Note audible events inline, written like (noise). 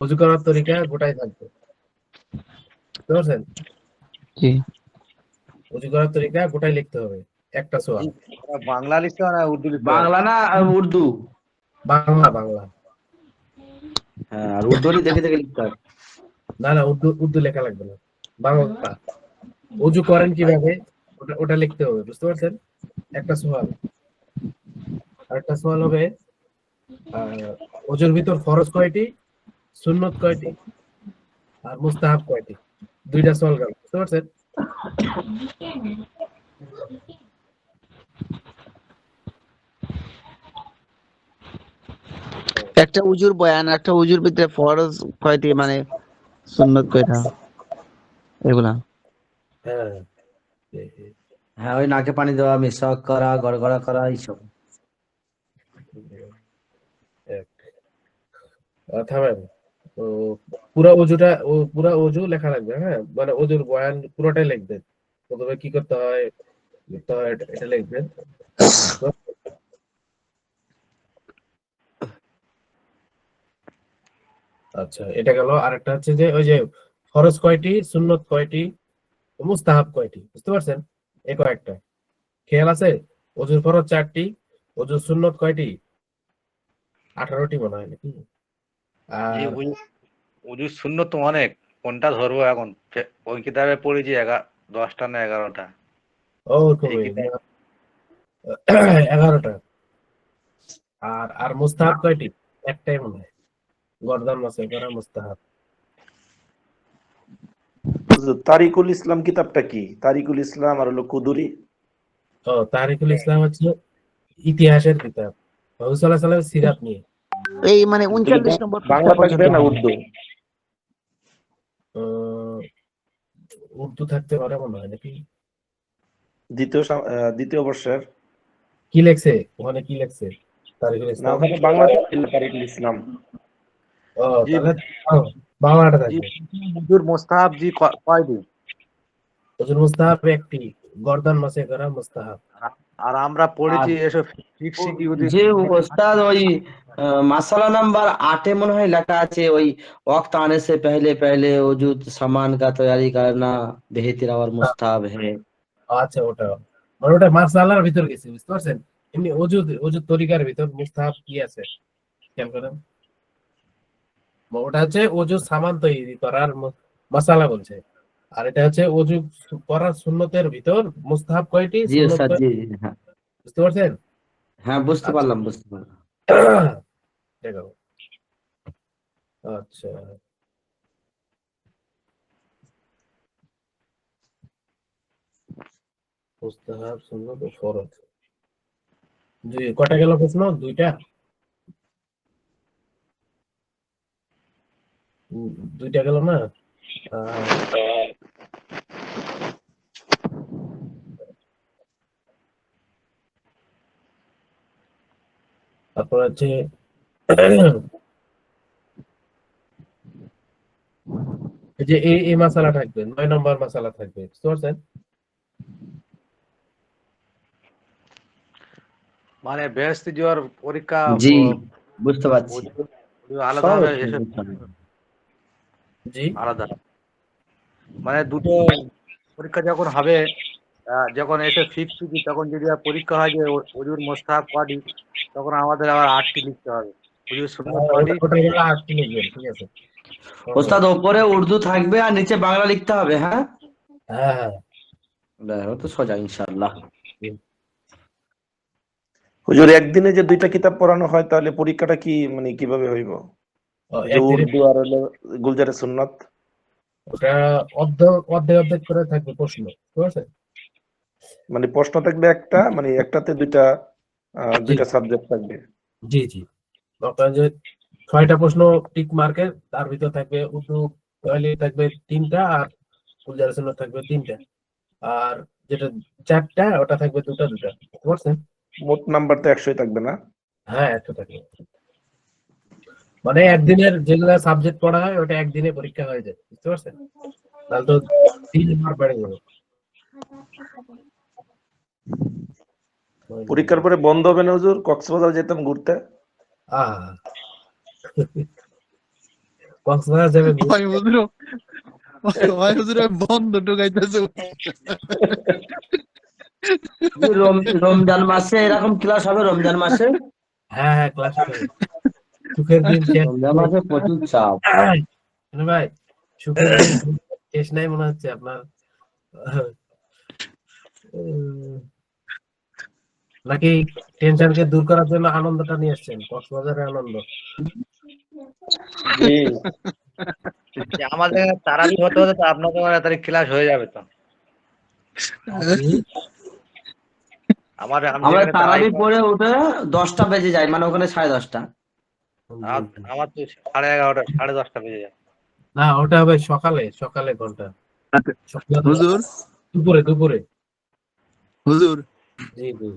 উজু করার তরিকা গোটাই থাকবে। বুঝতে পারছেন? জি। উজু করার তরিকা গোটাই লিখতে হবে একটা সোয়াল। বাংলা লিখতে না উর্দু লিখতে বাংলা না আর উর্দু? বাংলা বাংলা। হ্যাঁ আর উর্দু দেখে দেখে লিখতে হবে না না উর্দু উর্দু লেখা লাগবে না। বাংলা উজু করেন কীভাবে ওটা ওটা লিখতে হবে বুঝতে পারছেন? একটা সোয়াল। আরেকটা সোয়াল হবে আহ, অজুর ভিতর ফরজ কয়টি? সুন্নত কয়টি? আর মুস্তাহাব কয়টি? দুইটা সোয়াল গেল বুঝতে পারছেন? একটা উজুর বয়ান একটা উজুর ভিতরে ফরজ কয়টি মানে সুন্নত কয়টা? এগুলা। হ্যাঁ। হ্যাঁ ওই নাকে পানি দেওয়া মিশক করা গড়গড়া করা এইসব। থামেন। পুরা অজুটা পুরা অজু লেখা লাগবে হ্যাঁ? মানে অজুর বয়ান পুরোটাই লিখবেন প্রথমে কি করতে হয়, লিখতে হয়, এটা- লিখবেন আচ্ছা এটা গেল। আরেকটা হচ্ছে যে, ওই যে ফরজ কয়টি, সুন্নত কয়টি, মুস্তাহাব কয়টি, বুঝতে পারছেন? এই কয়েকটা। খেয়াল আছে? অজুর ফরজ চারটি অজুর সুন্নত কয়টি? আঠারোটি মনে হয় নাকি? জি, আর উজু- উজু শূন্য তো অনেক কোনটা ধরবো এখন? ওই কিতাবে পড়েছি এগারো দশটা না এগারোটা। ও এগারোটা। আর আর মুস্তাহাব কয়টি? একটাই মনে হয়। গর্দান মাসে করা মুস্তাহাব। তারিকুল ইসলাম কিতাবটা কি? তারিকুল ইসলাম আর হলো কুদুরি। ও তারিকুল ইসলাম হচ্ছে ইতিহাসের কিতাব। সাল্লাম সিরাত নিয়ে। এই মানে উনচল্লিশ নম্বর বাংলা থাকবে না উর্দু? উর্দু থাকতে পারে মনে হয় নাকি? দ্বিতীয় দ্বিতীয় বর্ষের। কি লেখছে? ওখানে কি লেখছে? ইসলাম ওখানে বাংলা থাকবে না, ইসলাম। ও তাহলে বাংলাটা থাকবে। উজুর মোস্তাহাব জি ক- কয়টি হুজুর মুস্তাহাব একটি গর্দান মাসে করা মুস্তাহাব। আর আমরা পড়েছি এসব যে ওস্তাদ ওই মাসালা নাম্বার আটে মনে হয় লেখা আছে ওই ওয়াক্ত আনে সে পেহলে পেহলে ওজুদ সামান কা তৈরি করনা বেহতির আবার মুস্তাব হে। আচ্ছা ওটা। মানে ওটা মাসালার ভিতর গেছে বুঝতে পারছেন? এমনি ওজুদ ওজুদ তরিকার ভিতর মুস্তাব কি আছে? খেয়াল করেন। ওটা হচ্ছে ওজুদ সামান তৈরি করার মশালা বলছে। আর এটা হচ্ছে অজু করার সুন্নতের ভিতর মুস্তাহাব কয়টি? জি কয়টি? জি হ্যাঁ। বুঝতে পারছেন? হ্যাঁ বুঝতে আচ্ছা। পারলাম বুঝতে পারলাম। দেখো। আচ্ছা। মুস্তাহাব সুন্নত ও ফরজ। দুই কটা গেল প্রশ্ন? দুইটা? দুইটা গেল না? তারপর হচ্ছে যে এই এই মশালা থাকবে নয় নম্বর মশালা থাকবে বুঝতে পারছেন? মানে বেহেস্তি যাওয়ার পরীক্ষা জি বুঝতে পারছি। আলাদা হবে সব এসব বুঝতে পারলাম। জি। আলাদা। মানে দুটো পরীক্ষা যখন হবে যখন এসে ফিক্স তখন যদি পরীক্ষা হয় যে উজুর মোস্তাহাব কয়টি তখন আমাদের আবার আটটি লিখতে হবে। সুন্নত হ্যাঁ, আটটি লিখবেন ঠিক আছে? ওস্তাদ ওপরে উর্দু থাকবে আর নিচে বাংলা লিখতে হবে হ্যাঁ? হ্যাঁ হ্যাঁ। তো সোজা ইনশাআল্লাহ। হুজুর একদিনে যে দুইটা কিতাব পড়ানো হয় তাহলে পরীক্ষাটা কি মানে কীভাবে হইব? গুলজারে সুন্নাত। ওটা অর্ধেক অর্ধেক করে থাকবে প্রশ্ন ঠিক আছে? মানে প্রশ্ন থাকবে একটা মানে একটাতে দুইটা দুইটা সাবজেক্ট থাকবে। জি জি। আপনার যে ছয়টা প্রশ্ন টিক মার্কের তার ভিতর থাকবে উর্দু তাহলে থাকবে তিনটা আর গুলজার সুন্নাত থাকবে তিনটা। আর যেটা চারটা ওটা থাকবে দুটা দুটা বুঝতে পারছেন মোট নাম্বার তো একশোই থাকবে না? হ্যাঁ একটা থাকবে। মানে একদিনের যেগুলা সাবজেক্ট পড়া হয় ওটা একদিনে পরীক্ষা হয়ে যায় বুঝতে পারছেন? তাহলে তো তিন মার্ক বেড়ে যাবে পরীক্ষার পরে বন্ধ হবে না হুজুর? কক্সবাজার যেতাম ঘুরতে। কক্সবাজার যাবেন ওই হুজুর ওই হুজুর বন্ধ ঢুকাইতেছে। রমজান মাসে এরকম ক্লাস হবে রমজান মাসে? হ্যাঁ হ্যাঁ ক্লাস সুখের দিন শেষ প্রচুর চাপ। শোনো (coughs) ভাই সুখের (coughs) শেষ নাই মনে হচ্ছে আপনার। (coughs) নাকি টেনশনকে দূর করার জন্য আনন্দটা নিয়ে আসছেন? কক্সবাজারের আনন্দ। আমাদের তারাবি হতে হতে তো আপনাদের মানে তারিখ ক্লাস হয়ে যাবে তো। আমার আমরা পরে উঠে দশটা বেজে যায় মানে ওখানে সাড়ে দশটা। আমার- আমার তো সাড়ে এগারোটা সাড়ে দশটা বেজে যায়। না ওটা হবে সকালে সকালে ঘণ্টা। সকালে হুজুর? দুপুরে দুপুরে। হুজুর? জি জি।